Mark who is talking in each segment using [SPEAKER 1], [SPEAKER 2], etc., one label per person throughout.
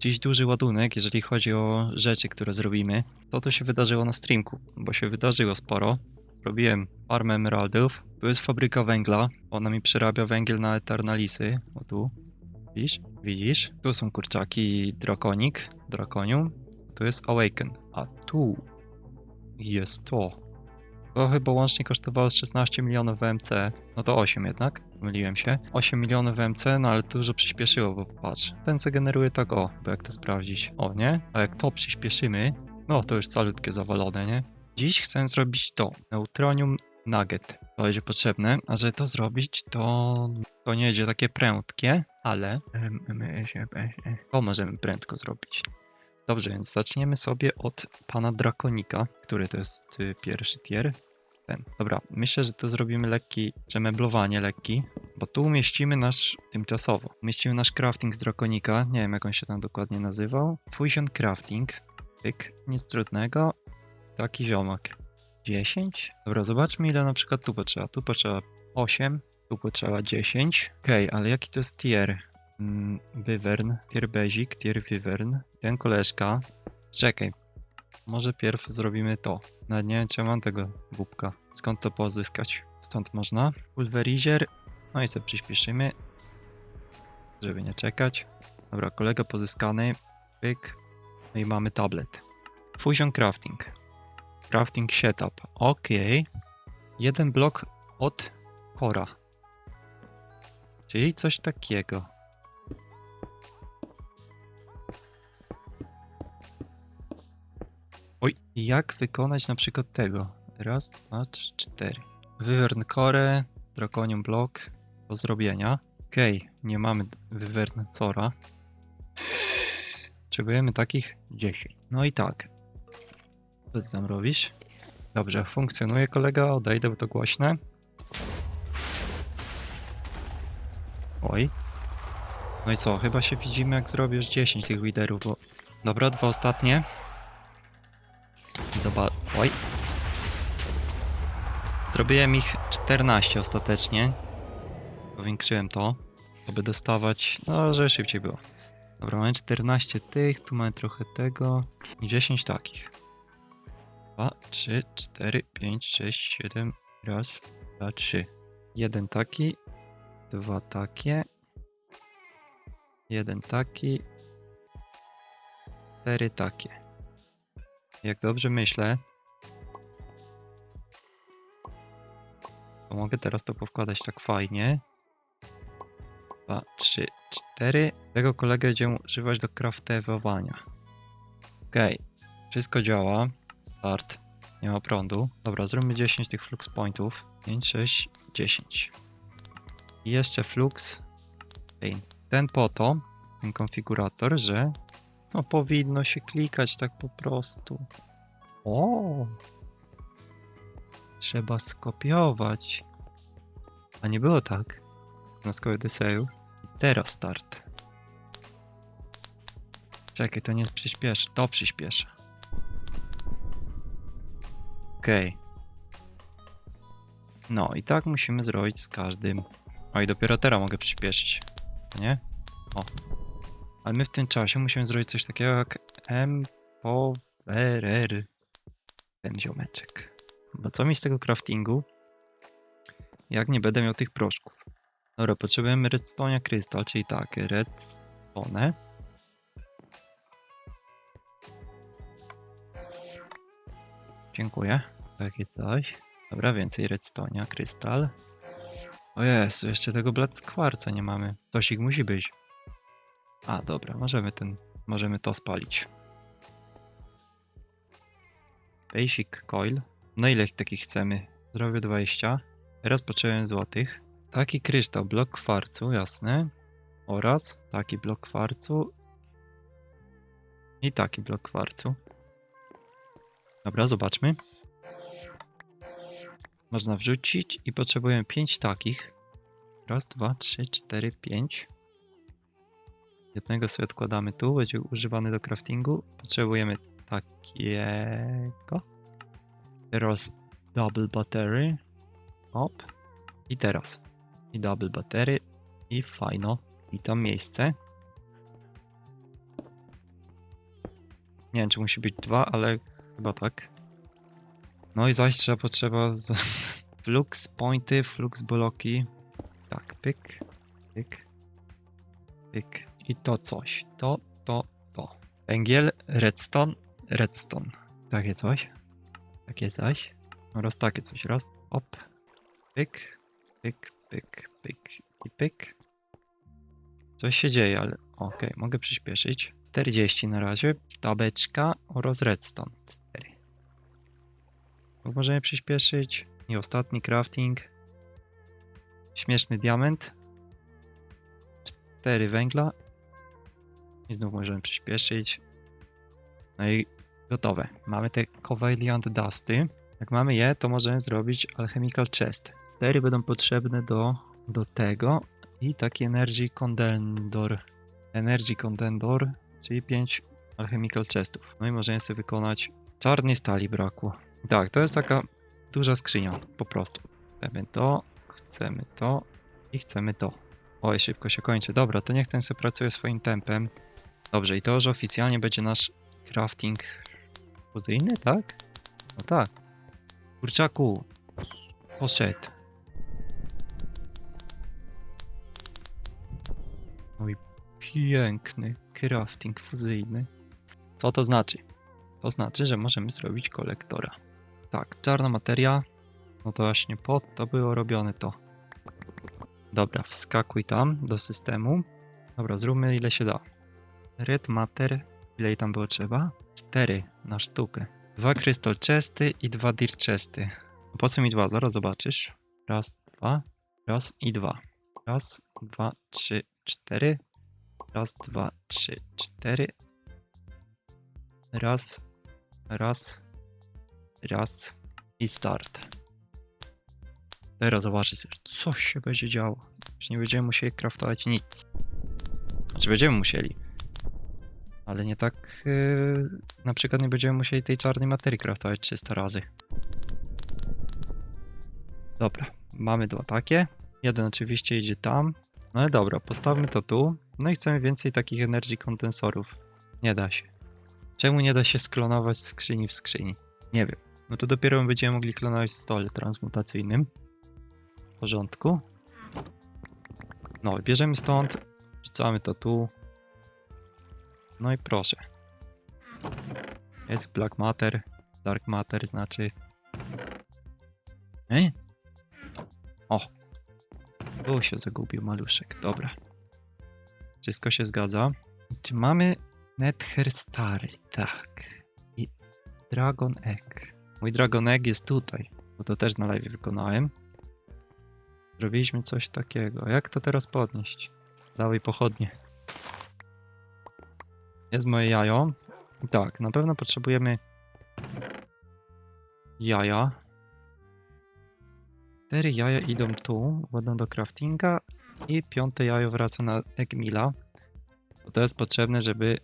[SPEAKER 1] dziś duży ładunek, jeżeli chodzi o rzeczy, które zrobimy. To to się wydarzyło na streamku, bo się wydarzyło sporo. Zrobiłem farmę emeraldów, tu jest fabryka węgla, ona mi przerabia węgiel na eternalisy. O tu, widzisz? Widzisz? Tu są kurczaki drakonik, drakonium, tu jest awaken, a tu jest to. To chyba łącznie kosztowało z 16 milionów WMC. No to 8 jednak, myliłem się. 8 milionów WMC, no ale dużo przyspieszyło, bo patrz. Ten co generuje tak o, bo jak to sprawdzić? O, nie? A jak to przyspieszymy, no to już calutkie zawalone, nie? Dziś chcę zrobić to. Neutronium Nugget. To będzie potrzebne, a żeby to zrobić, to to nie będzie takie prędkie, ale to możemy prędko zrobić. Dobrze, więc zaczniemy sobie od pana Drakonika, który to jest y, pierwszy tier. Ten. Dobra, myślę, że to zrobimy lekki przemeblowanie, lekki, bo tu umieścimy nasz, tymczasowo, umieścimy nasz crafting z Drakonika, nie wiem jak on się tam dokładnie nazywał. Fusion Crafting, tyk, nic trudnego, taki ziomak. 10? Dobra, zobaczmy ile na przykład tu potrzeba. Tu potrzeba 8, tu potrzeba 10. Okej, ale jaki to jest tier? Mm, Wyvern, tier basic, tier wyvern. Ten koleżka. Czekaj. Może pierw zrobimy to. Nawet nie wiem, czy mam tego głupka. Skąd to pozyskać? Stąd można. Pulverizer. No i sobie przyspieszymy. Żeby nie czekać. Dobra, kolega pozyskany. Pyk. No i mamy tablet. Fusion Crafting. Crafting Setup. Ok. Jeden blok od Kora. Czyli coś takiego. Oj, jak wykonać na przykład tego? Raz, dwa, trzy, cztery. Wyvern Core, Draconium Block do zrobienia. Okej, nie mamy Wyvern Cora. Potrzebujemy takich 10. No i tak. Co ty tam robisz? Dobrze, funkcjonuje kolega, odejdę, bo to głośne. Oj. No i co, chyba się widzimy jak zrobisz 10 tych widerów, bo... Dobra, dwa ostatnie. Zobacz. Oj. Zrobiłem ich 14 ostatecznie. Powiększyłem to, aby dostawać. No, żeby szybciej było. Dobra, mamy 14 tych, tu mamy trochę tego. I 10 takich. 2, 3, 4, 5, 6, 7. Raz, dwa, trzy. Jeden taki. Dwa takie. Jeden taki. Cztery takie. Jak dobrze myślę, to mogę teraz to powkładać tak fajnie. Dwa, trzy, cztery. Tego kolegę będziemy używać do craftowania. Okej, wszystko działa. Start. Nie ma prądu. Dobra, zróbmy 10 tych flux pointów. 5, 6, 10. I jeszcze flux. Ten po to, ten konfigurator, że no powinno się klikać tak po prostu. O! Trzeba skopiować. A nie było tak? Na Odyseju. I teraz start. Czekaj, to nie przyspieszy. To przyspieszy. Okej. No i tak musimy zrobić z każdym. O i dopiero teraz mogę przyspieszyć. Nie? O. Ale my w tym czasie musimy zrobić coś takiego jak empowerer. Ten ziomeczek. Bo co mi z tego craftingu? Jak nie będę miał tych proszków. Dobra, potrzebujemy redstone'a krystal, czyli tak, redstone. Dziękuję. Takie coś. Dobra, więcej redstone'a krystal. O Jezu, jeszcze tego kwarca nie mamy. Tosik musi być. A, dobra, możemy ten, możemy to spalić. Basic coil. No ile takich chcemy? Zrobię 20. Teraz potrzebuję złotych. Taki kryształ, blok kwarcu, jasne. Oraz taki blok kwarcu. I taki blok kwarcu. Dobra, zobaczmy. Można wrzucić i potrzebujemy 5 takich. Raz, dwa, trzy, cztery, pięć. Jednego sobie odkładamy tu, będzie używany do craftingu. Potrzebujemy takiego. Teraz double battery. Op. I teraz. I double battery. I fajno. I tam miejsce. Nie wiem, czy musi być dwa, ale chyba tak. No i zaś trzeba potrzeba flux pointy, flux bloki. Tak, pyk, pyk, pyk. I to coś. To, to, to. Węgiel, redstone, redstone. Takie coś. Takie coś. Oraz takie coś. Raz, op. Pyk, pyk, pyk, pyk i pyk. Coś się dzieje, ale okej, mogę przyspieszyć. 40 na razie, tabeczka oraz redstone. 4. Możemy przyspieszyć. I ostatni crafting. Śmieszny diament. 4 węgla. I znów możemy przyspieszyć. No i gotowe. Mamy te Covalent Dusty. Jak mamy je, to możemy zrobić Alchemical Chest. 4 będą potrzebne do, do tego. I taki Energy Condendor. Energy Condendor, czyli 5 Alchemical Chestów. No i możemy sobie wykonać czarnej stali brakło. Tak, to jest taka duża skrzynia, po prostu. Chcemy to, chcemy to i chcemy to. Oj, szybko się kończy. Dobra, to niech ten sobie pracuje swoim tempem. Dobrze, i to już oficjalnie będzie nasz crafting fuzyjny, tak? No tak. Kurczaku, poszedł. Oj, piękny crafting fuzyjny. Co to znaczy? To znaczy, że możemy zrobić kolektora. Tak, czarna materia. No to właśnie po to było robione to. Dobra, wskakuj tam do systemu. Dobra, zróbmy ile się da. Red matter, ile tam było trzeba? 4 na sztukę. Dwa crystal chesty i dwa dirt chesty. Po co mi dwa? Zaraz zobaczysz. Raz, dwa, raz i dwa. Raz, dwa, trzy, cztery. Raz, dwa, trzy, cztery. Raz, raz, raz i start. Teraz zobaczysz, co się będzie działo. Już nie będziemy musieli craftować nic. Znaczy będziemy musieli. Ale nie tak. Yy, na przykład nie będziemy musieli tej czarnej materii craftować 300 razy. Dobra, mamy dwa takie. Jeden oczywiście idzie tam. No ale dobra, postawmy to tu. No i chcemy więcej takich energy kondensorów. Nie da się. Czemu nie da się sklonować skrzyni w skrzyni? Nie wiem. No to dopiero będziemy mogli klonować w stole transmutacyjnym. W porządku. No, bierzemy stąd, wrzucamy to tu. No i proszę. Jest black matter, dark matter znaczy. Ej? O! Tu się zagubił maluszek, dobra. Wszystko się zgadza. Czy mamy Nether Stary? Tak. I Dragon Egg. Mój Dragon Egg jest tutaj, bo to też na live wykonałem. Zrobiliśmy coś takiego. Jak to teraz podnieść? Dawaj pochodnie. Jest moje jajo. Tak, na pewno potrzebujemy jaja. Cztery jaja idą tu, będą do craftinga i piąte jajo wraca na Eggmila. Bo to jest potrzebne, żeby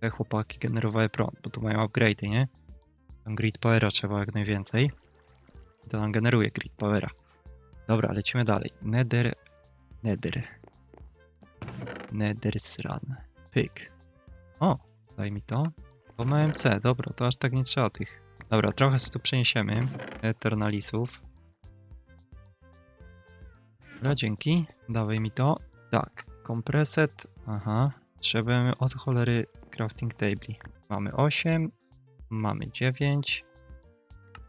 [SPEAKER 1] te chłopaki generowały prąd, bo tu mają upgrade'y, nie? Tam grid powera trzeba jak najwięcej. I to nam generuje grid powera. Dobra, lecimy dalej. Nether. Nether. Nether Sran. Pyk. O, daj mi to. To ma MC, dobra, to aż tak nie trzeba tych. Dobra, trochę sobie tu przeniesiemy. Eternalisów. Dobra, dzięki. Dawaj mi to. Tak, kompreset. Aha. Trzeba od cholery crafting table. Mamy 8, mamy 9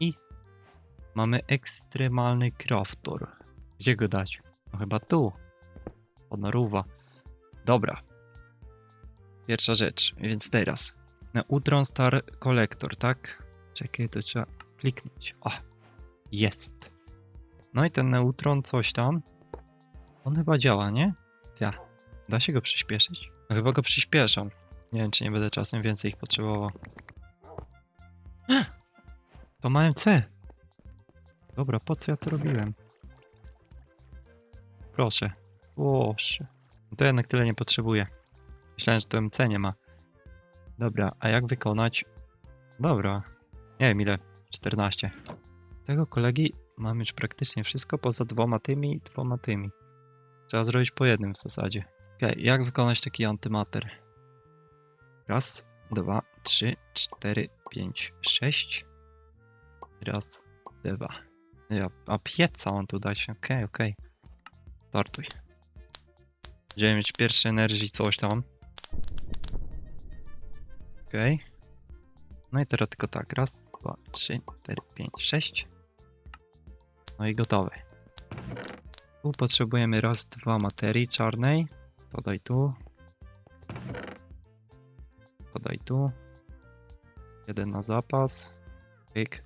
[SPEAKER 1] i mamy ekstremalny craftor. Gdzie go dać? No chyba tu. Honoruwa. Dobra. Pierwsza rzecz, więc teraz. Neutron Star Collector, tak? Czekaj, to trzeba kliknąć. O, jest. No i ten neutron coś tam. On chyba działa, nie? Ja. Da się go przyspieszyć? No chyba go przyspieszam. Nie wiem, czy nie będę czasem więcej ich potrzebował. To ma MC. Dobra, po co ja to robiłem? Proszę. Proszę. To jednak tyle nie potrzebuję. Myślałem, że to MC nie ma. Dobra, a jak wykonać? Dobra. Nie wiem ile. 14. Tego kolegi mam już praktycznie wszystko poza dwoma tymi i dwoma tymi. Trzeba zrobić po jednym w zasadzie. Okej, jak wykonać taki antymater? Raz, dwa, trzy, cztery, pięć, sześć. Raz, dwa. Ja, a pieca on tu dać. Okej, okej. Startuj. Będziemy mieć pierwsze energii, coś tam. Okej. No i teraz tylko tak. Raz, dwa, trzy, cztery, pięć, sześć. No i gotowe. Tu potrzebujemy raz, dwa materii czarnej. Podaj tu. Podaj tu. Jeden na zapas. Pyk.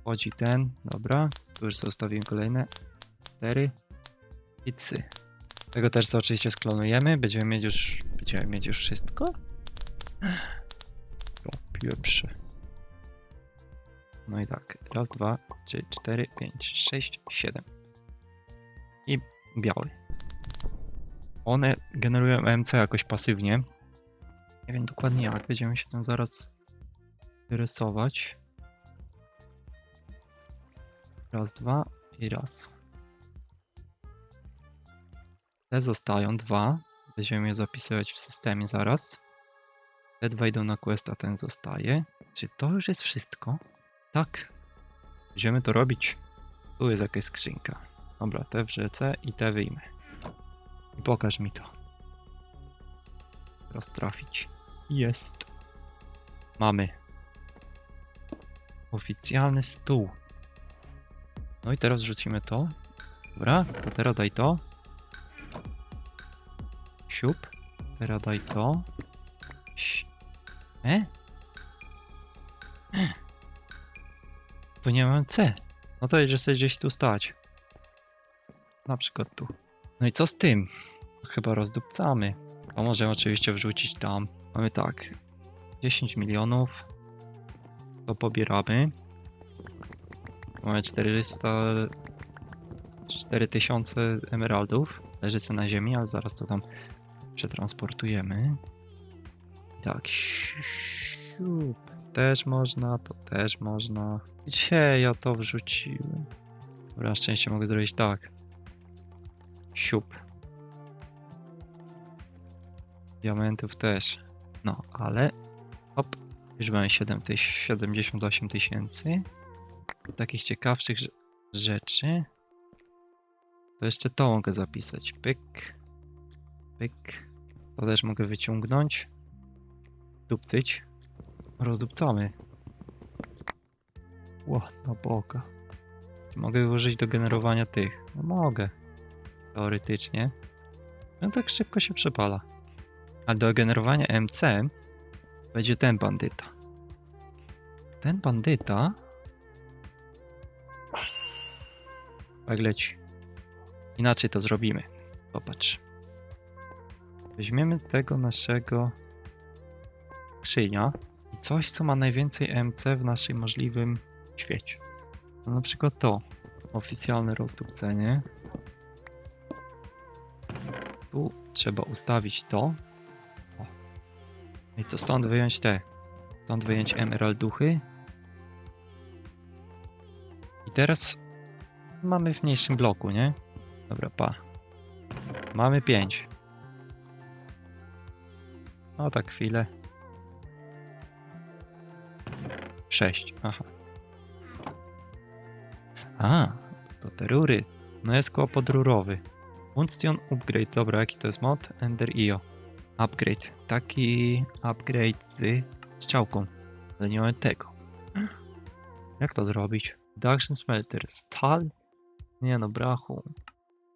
[SPEAKER 1] Wchodzi ten. Dobra. Tu już zostawiłem kolejne. Cztery. I trzy. Tego też oczywiście sklonujemy. Będziemy mieć już. Będziemy mieć już wszystko. Pieprze. No i tak. Raz, dwa, trzy, cztery, pięć, sześć, siedem. I biały. One generują EMC jakoś pasywnie. Nie wiem dokładnie jak. Będziemy się tym zaraz rysować. Raz, dwa i raz. Te zostają dwa. Będziemy je zapisywać w systemie zaraz. Te idą na quest, a ten zostaje. Czy to już jest wszystko? Tak. Będziemy to robić. Tu jest jakaś skrzynka. Dobra, te w rzece i te wyjmę. I pokaż mi to. Teraz trafić. Jest. Mamy. Oficjalny stół. No i teraz rzucimy to. Dobra, to teraz daj to. Siup. Teraz daj to. E? E. Tu nie mam C. No to jedzie sobie gdzieś tu stać. Na przykład tu. No i co z tym? Chyba rozdupcamy. To możemy oczywiście wrzucić tam. Mamy tak. 10 milionów. To pobieramy. Mamy 400... 4000 emeraldów. Leży co na ziemi, ale zaraz to tam przetransportujemy. Tak. Siup. Też można, to też można. Gdzie ja to wrzuciłem? Dobra, na szczęście mogę zrobić tak. Siup. Diamentów też. No, ale. Hop. Już mamy 7 tyś- 78 tysięcy. Takich ciekawszych rze- rzeczy. To jeszcze to mogę zapisać. Pyk. Pyk. To też mogę wyciągnąć. Dupcyć. Rozdupcamy. Ło, na boka. Czy mogę użyć do generowania tych? No mogę. Teoretycznie. No tak szybko się przepala. A do generowania MC będzie ten bandyta. Ten bandyta. Tak leci. Inaczej to zrobimy. Popatrz. Weźmiemy tego naszego skrzynia i coś, co ma najwięcej MC w naszym możliwym świecie. No na przykład to. Oficjalne rozdupcenie. Tu trzeba ustawić to. O. I to stąd wyjąć te. Stąd wyjąć emeralduchy. I teraz mamy w mniejszym bloku, nie? Dobra, pa. Mamy 5. No tak chwilę. 6. Aha. A, to te rury. No jest kłopot rurowy. Unstion Upgrade. Dobra, jaki to jest mod? Ender IO. Upgrade. Taki upgrade z strzałką. Ale nie mamy tego. Jak to zrobić? Reduction Smelter. Stal? Nie no, brachu.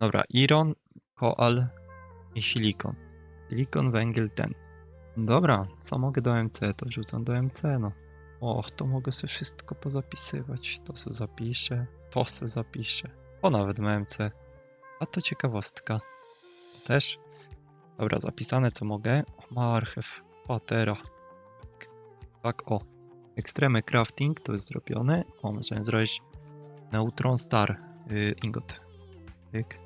[SPEAKER 1] Dobra, iron, koal i silikon. Silikon, węgiel, ten. Dobra, co mogę do MC? To wrzucam do MC, no. Och, to mogę sobie wszystko pozapisywać. To se zapiszę, to se zapiszę. O, nawet ma MC. A to ciekawostka. To też. Dobra, zapisane co mogę. O, marchew, patera. Tak, o. Extreme Crafting to jest zrobione. O, możemy zrobić Neutron Star yy, Ingot. Pyk.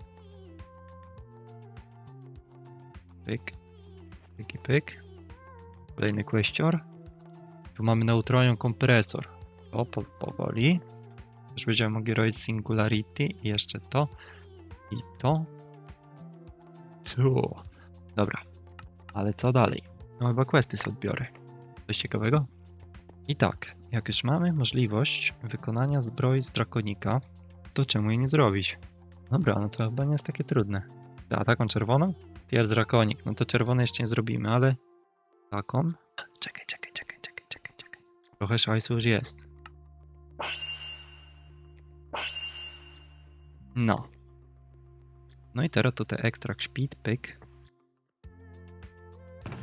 [SPEAKER 1] Pyk. Pyk i pyk. Kolejny kwestior. Tu mamy neutronium kompresor. O, po, powoli. Już będziemy mogli robić singularity i jeszcze to. I to. Tu. Dobra. Ale co dalej? No chyba questy sobie odbiorę. Coś ciekawego? I tak, jak już mamy możliwość wykonania zbroi z drakonika, to czemu jej nie zrobić? Dobra, no to chyba nie jest takie trudne. A taką czerwoną? Tier drakonik, no to czerwone jeszcze nie zrobimy, ale taką? Trochę szajsu już jest. No. No i teraz te extract speed, pyk.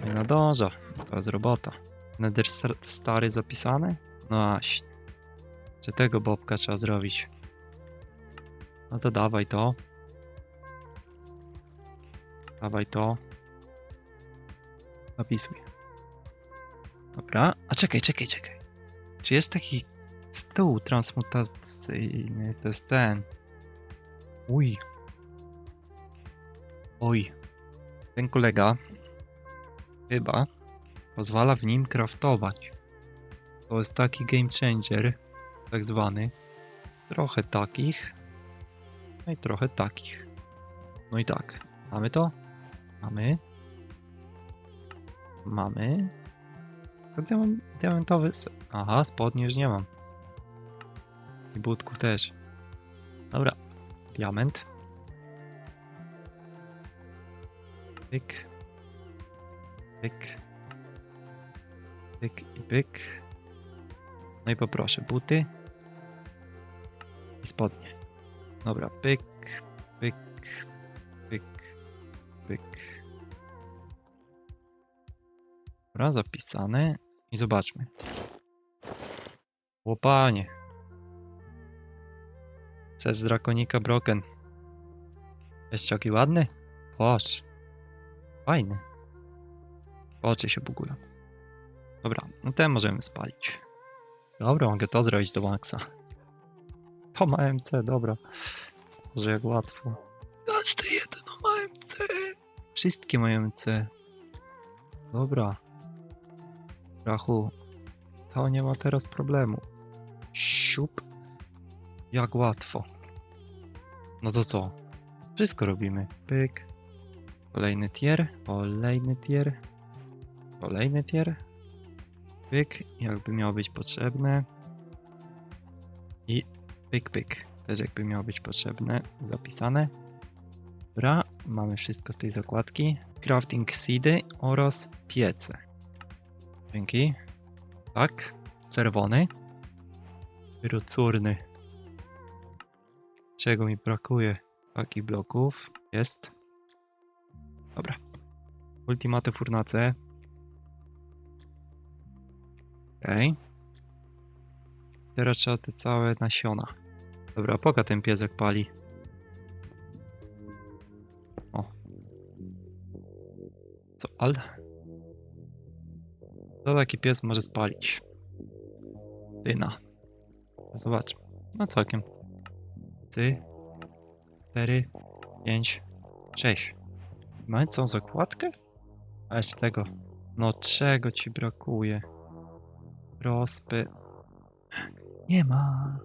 [SPEAKER 1] Nie nadąża, to jest robota. Nether star- stary zapisany? No właśnie. Czy tego bobka trzeba zrobić? No to dawaj to. Dawaj to. Zapisuj. Dobra. A czekaj, czekaj, czekaj. Czy jest taki stół transmutacyjny? To jest ten. Uj. Oj. Ten kolega chyba pozwala w nim craftować. To jest taki game changer, tak zwany. Trochę takich, no i trochę takich. No i tak, mamy to? Mamy. Mamy. To diam- diamentowy. Aha, spodni już nie mam. I butków też. Dobra, diament. Pyk. Pyk. Pyk i pyk. No i poproszę, buty. I spodnie. Dobra, pyk, pyk, pyk, pyk. Dobra, zapisane. I zobaczmy. Łopanie. Ces z drakonika broken. Jest jaki ładny? Patrz. Fajny. Oczy się bugują. Dobra, no ten możemy spalić. Dobra, mogę to zrobić do maksa. To ma MC, dobra. Może jak łatwo. Każde jedno ma MC. Wszystkie mają MC. Dobra. Rachu. To nie ma teraz problemu. Siup. Jak łatwo. No to co? Wszystko robimy. Pyk. Kolejny tier. Kolejny tier. Kolejny tier. Pyk. Jakby miało być potrzebne. I pyk, pyk. Też jakby miało być potrzebne. Zapisane. Dobra. Mamy wszystko z tej zakładki. Crafting seedy oraz piece. Dzięki. Tak. Czerwony. Rucurny. Czego mi brakuje? Takich bloków. Jest. Dobra. Ultimaty furnace. Okej. Teraz trzeba te całe nasiona. Dobra, poka ten piesek pali. O. Co, al? Co taki pies może spalić? Dyna. Zobaczmy. No całkiem. Ty. Cztery. Pięć. Sześć. Mamy całą zakładkę? A jeszcze tego. No czego ci brakuje? Prospy. Nie ma.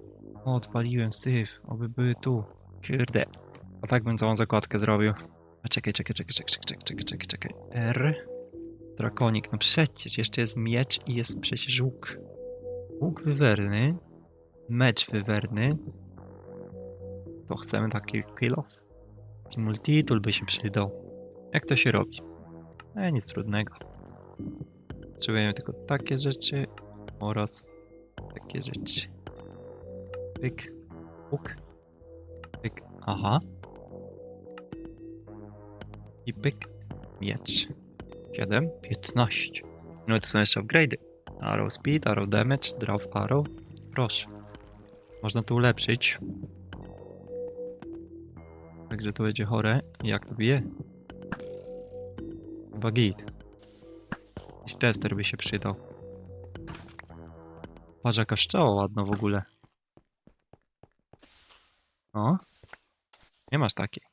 [SPEAKER 1] O, odwaliłem syf. Oby były tu. Kurde. A tak bym całą zakładkę zrobił. A czekaj, czekaj, czekaj, czekaj, czekaj, czekaj, czekaj, czekaj. R. Drakonik. No przecież jeszcze jest miecz i jest przecież łuk. Łuk wywerny. Mecz wywerny. To chcemy taki kill. Taki multitool by się przydał. Jak to się robi? No nic trudnego. Potrzebujemy tylko takie rzeczy oraz takie rzeczy. Pyk. Puk. Pyk. Aha. I pyk. Miecz. 7. 15. No i to są jeszcze upgrade'y. Arrow speed, arrow damage, draw arrow. Proszę. Można to ulepszyć. Także to będzie chore. Jak to bije? Chyba git. Jakiś tester by się przydał. Patrz jaka szczoła ładna w ogóle. O. Nie masz takiej.